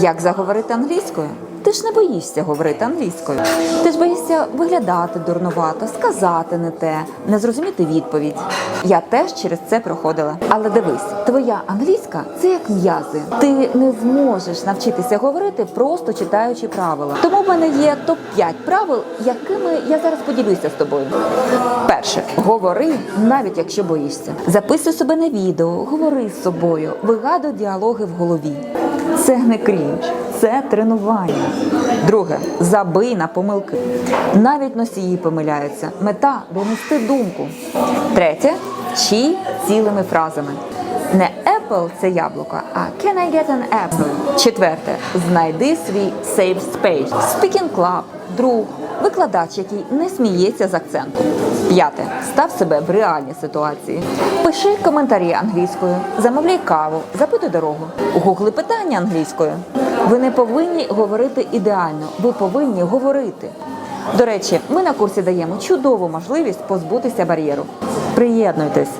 Як заговорити англійською? Ти ж не боїшся говорити англійською. Ти ж боїшся виглядати дурнувато, сказати не те, не зрозуміти відповідь. Я теж через це проходила. Але дивись, твоя англійська це як м'язи. Ти не зможеш навчитися говорити, просто читаючи правила. Тому в мене є топ 5 правил, якими я зараз поділюся з тобою. Перше, говори, навіть якщо боїшся. Записуй себе на відео, говори з собою, вигадуй діалоги в голові. Це не крінж, це тренування. Друге, забий на помилки. Навіть носії помиляються. Мета донести думку. Третє, чій цілими фразами. Не Apple це яблуко, а Can I get an apple? Четверте, знайди свій safe space. Speaking club, друг, викладач, який не сміється з акцентом. П'яте. Став себе в реальні ситуації. Пиши коментарі англійською, замовляй каву, запитуй дорогу. Гугли питання англійською. Ви не повинні говорити ідеально, ви повинні говорити. До речі, ми на курсі даємо чудову можливість позбутися бар'єру. Приєднуйтесь!